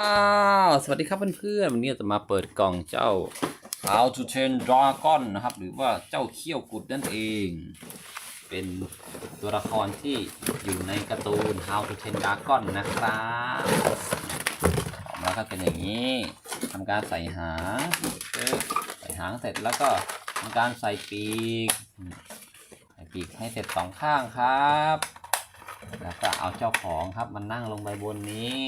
อ้าวสวัสดีครับเพื่อนๆวันนี้จะมาเปิดกล่องเจ้า How to Train Dragon นะครับ หรือว่าเจ้าเขี้ยวกุดนั่นเอง เป็นตัวละครที่อยู่ในการ์ตูน How to Train Dragon นะครับออกมาแล้วก็เป็นอย่างนี้ทำการใส่หางใส่หางเสร็จแล้วก็ทำการใส่ปีก ใส่ปีกให้เสร็จสองข้างครับ แล้วก็เอาเจ้าของครับมันนั่งลงไปบนนี้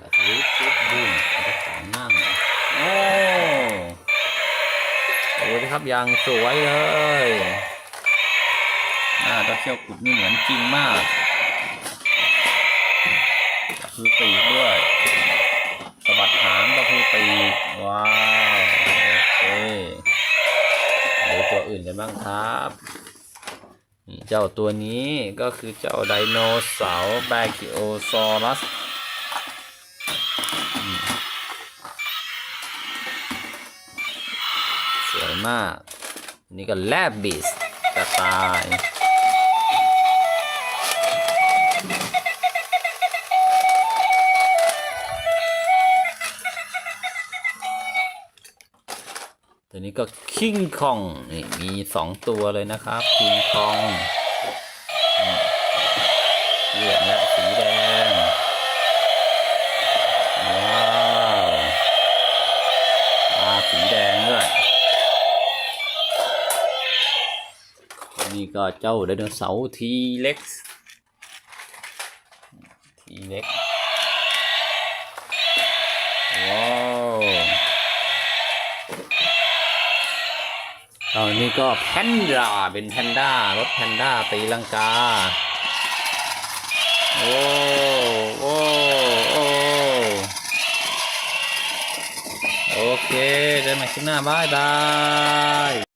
นี่เปิดสวิตช์ปุ๊บดึงเอาเจ้าของนั่งโอ้โหครับยังสวยเลยหน้าเจ้าเขี้ยวกุดนี่เหมือนจริงมากกระพือปีกด้วยสะบัดหางกระพือปีกว้าวโอเคดูตัวอื่นกันบ้างครับเจ้าตัวนี้ก็คือเจ้าไดโนเสาร์แบคิโอซอรัส วยมาก นี่ก็แลบบิสกระต่ายตัวนี้ก็คิงคองนี่มีสองตัวเลยนะครับคิงคองเหลืองและสี นี่ก็เจ้าไดโนเสาร์ทีเล็กทีเล็กว้าวตอนนี้ก็แพนด้าเป็นแพนด้ารถแพนด้าตีลังกา โอ้โอ้โอ้โอเคเจอกันใหม่คลิปหน้าบายบาย